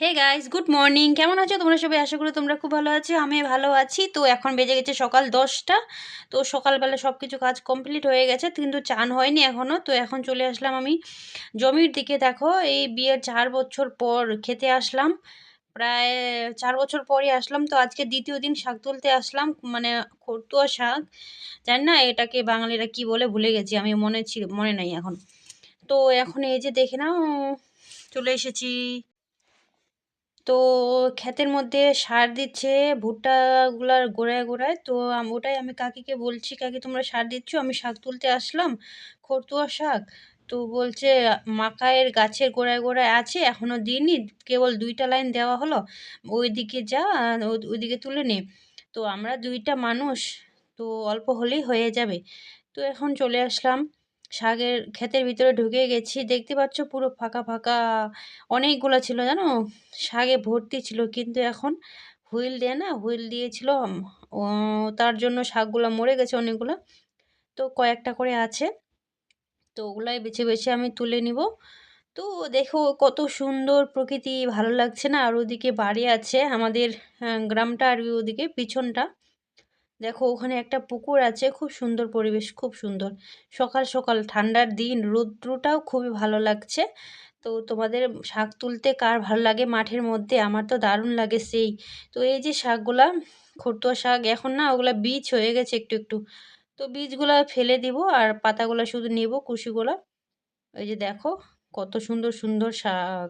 Hey guys good morning কেমন আছো? তোমরা সবাই আশা করি তোমরা খুব ভালো আছো আমি ভালো আছি। তো এখন বেজে গেছে সকাল দশটা। তো সকালবেলা সব কিছু কাজ কমপ্লিট হয়ে গেছে, কিন্তু চান হয়নি এখনও তো এখন চলে আসলাম আমি জমির দিকে। দেখো, এই বিয়ের চার বছর পর খেতে আসলাম। প্রায় চার বছর পরই আসলাম। তো আজকে দ্বিতীয় দিন শাক তুলতে আসলাম মানে খরতুয়া শাক। জানি না, এটাকে বাঙালিরা কি বলে, ভুলে গেছি, আমি মনে ছিল মনে নাই এখন। তো এখন এই যে দেখে নাও, চলে এসেছি। তো ক্ষেতের মধ্যে সার দিচ্ছে, ভুট্টাগুলার গোড়ায় গোড়ায়। তো ওটাই আমি কাকিকে বলছি, কাকি, তোমরা সার দিচ্ছ? আমি শাক তুলতে আসলাম, খরতুয়া শাক। তো বলছে, মাকায়ের গাছের গোড়ায় গোড়ায় আছে এখনও দিইনি, কেবল দুইটা লাইন দেওয়া হলো। ওইদিকে যা ওইদিকে তুলে নে। তো আমরা দুইটা মানুষ, তো অল্প হলেই হয়ে যাবে। তো এখন চলে আসলাম। শাকের ক্ষেতের ভিতরে ঢুকে গেছি। দেখতে পাচ্ছ পুরো ফাঁকা ফাঁকা অনেকগুলো ছিল, জানো? শাকে ভর্তি ছিল, কিন্তু এখন হুইল দেয় না, হুইল দিয়েছিল। তার জন্য শাকগুলো মরে গেছে অনেকগুলো। তো কয়েকটা করে আছে। তো ওগুলাই বেছে বেছে আমি তুলে নিব। তো দেখো কত সুন্দর প্রকৃতি, ভালো লাগছে না? আর ওদিকে বাড়ি আছে আমাদের গ্রামটা আর ওদিকে পিছনটা। দেখো, ওখানে একটা পুকুর আছে, খুব সুন্দর পরিবেশ, খুব সুন্দর। সকাল সকাল, ঠান্ডার দিন, রৌদ্রটাও খুবই ভালো লাগছে। তো তোমাদের শাক তুলতে কার ভালো লাগে? মাঠের মধ্যে, আমার তো দারুণ লাগে সেই। তো এই যে শাকগুলা খুঁড়তো শাক, এখন না ওগুলা বীজ হয়ে গেছে একটু একটু। তো বীজগুলো ফেলে দিব আর পাতাগুলো শুধু নেব, কুশিগুলো। ওই যে দেখো, কত সুন্দর সুন্দর শাক।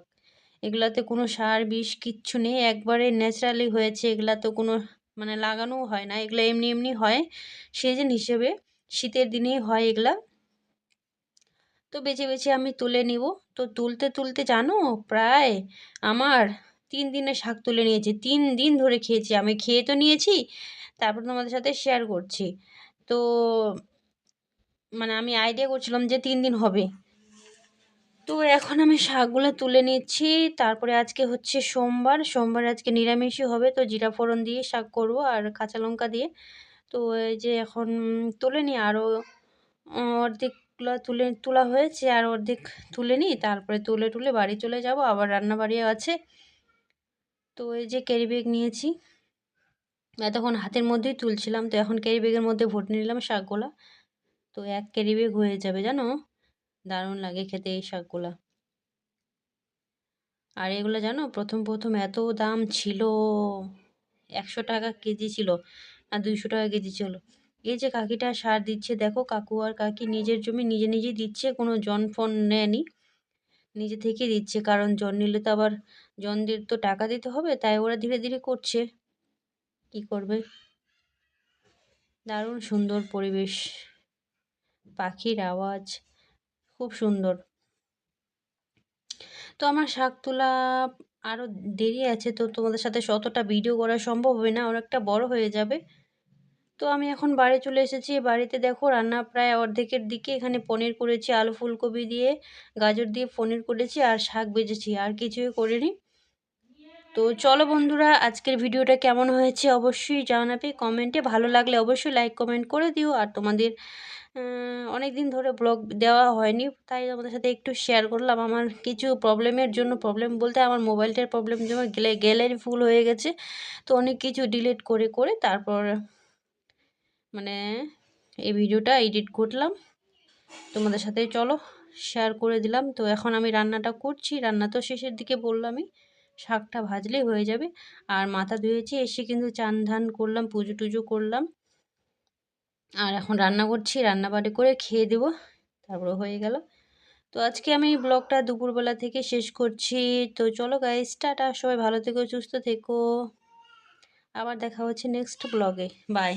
এগুলাতে কোনো সার, বিষ কিচ্ছু নেই, একবারে ন্যাচারালি হয়েছে। এগুলা তো কোনো মানে লাগানোও হয় না, এগুলো এমনি এমনি হয়। সিজন হিসেবে শীতের দিনেই হয় এগুলা। তো বেছে বেছে আমি তুলে নিব। তো তুলতে তুলতে জানো প্রায় আমার তিন দিনের শাক তুলে নিয়েছি, তিন দিন ধরে খেয়েছি। আমি খেয়ে তো নিয়েছি, তারপর তোমাদের সাথে শেয়ার করছি। তো মানে আমি আইডিয়া করছিলাম যে তিন দিন হবে। তো এখন আমি শাকগুলো তুলে নিচ্ছি। তারপরে আজকে হচ্ছে সোমবার। সোমবার আজকে নিরামিষই হবে, তো জিরা ফোড়ন দিয়ে শাক করব আর কাঁচা লঙ্কা দিয়ে। তো এই যে এখন তুলে নিই, আরও অর্ধেকগুলো তুলে তোলা হয়েছে, আর অর্ধেক তুলে নিই। তারপরে তুলে তুলে বাড়ি চলে যাব, আবার রান্না বাড়িও আছে। তো এই যে ক্যারি ব্যাগ নিয়েছি। এতক্ষণ হাতের মধ্যেই তুলছিলাম, তো এখন ক্যারি ব্যাগের মধ্যে ভর্তি নিলাম শাকগুলা। তো এক ক্যারি ব্যাগ হয়ে যাবে, জানো? দারুণ লাগে খেতে এই শাকগুলা। আর এগুলো জানো, প্রথম প্রথম এত দাম ছিল, একশো টাকা কেজি ছিল আর দুইশো টাকা কেজি ছিল। এই যে কাকিটা সার দিচ্ছে, দেখো কাকু আর কাকি নিজের জমি নিজে নিজেই দিচ্ছে, কোনো জন ফোন নেয়নি। নিজে থেকেই দিচ্ছে, কারণ জন নিলে তো আবার জনদের তো টাকা দিতে হবে, তাই ওরা ধীরে ধীরে করছে। কি করবে? দারুণ সুন্দর পরিবেশ, পাখির আওয়াজ। খুব সুন্দর। তো আমার শাক তোলা আরও দেরি আছে, তো তোমাদের সাথে শতটা ভিডিও করা সম্ভব হবে না, অনেকটা বড় হয়ে যাবে। তো আমি এখন বাড়ি চলে এসেছি, বাড়িতে দেখো রান্না প্রায় অর্ধেকের দিকে, এখানে পনির করেছি, আলু ফুলকপি দিয়ে, গাজর দিয়ে পনির করেছি, আর শাক বেজেছি, আর কিছুই করিনি। তো চলো বন্ধুরা, আজকের ভিডিওটা কেমন হয়েছে অবশ্যই জানাবে। কমেন্টে ভালো লাগলে অবশ্যই লাইক কমেন্ট করে দিও। আর তোমাদের অনেক দিন ধরে ব্লগ দেওয়া হয়নি, তাই তোমাদের সাথে একটু শেয়ার করলাম। আমার কিছু প্রবলেমের জন্য প্রবলেম বলতে আমার মোবাইলটার প্রবলেম জন্য গ্যালারি ফুল হয়ে গেছে। তো অনেক কিছু ডিলিট করে করে তারপর মানে এই ভিডিওটা এডিট করলাম। তোমাদের সাথে চলো শেয়ার করে দিলাম। তো এখন আমি রান্নাটা করছি। রান্না তো শেষের দিকে বললামই। শাকটা ভাজলেই হয়ে যাবে। আর মাথা ধুয়েছি, এসে কিন্তু চান ধান করলাম, পুজো টুজো করলাম। আর এখন রান্না করছি, রান্না বাড়ি করে খেয়ে দেবো। তারপরে হয়ে গেল। তো আজকে আমি ব্লগটা দুপুরবেলা থেকে শেষ করছি। তো চলো গাইস টাটা, সবাই ভালো থেকো, সুস্থ থেকো। আবার দেখা হচ্ছে নেক্সট ব্লগে বাই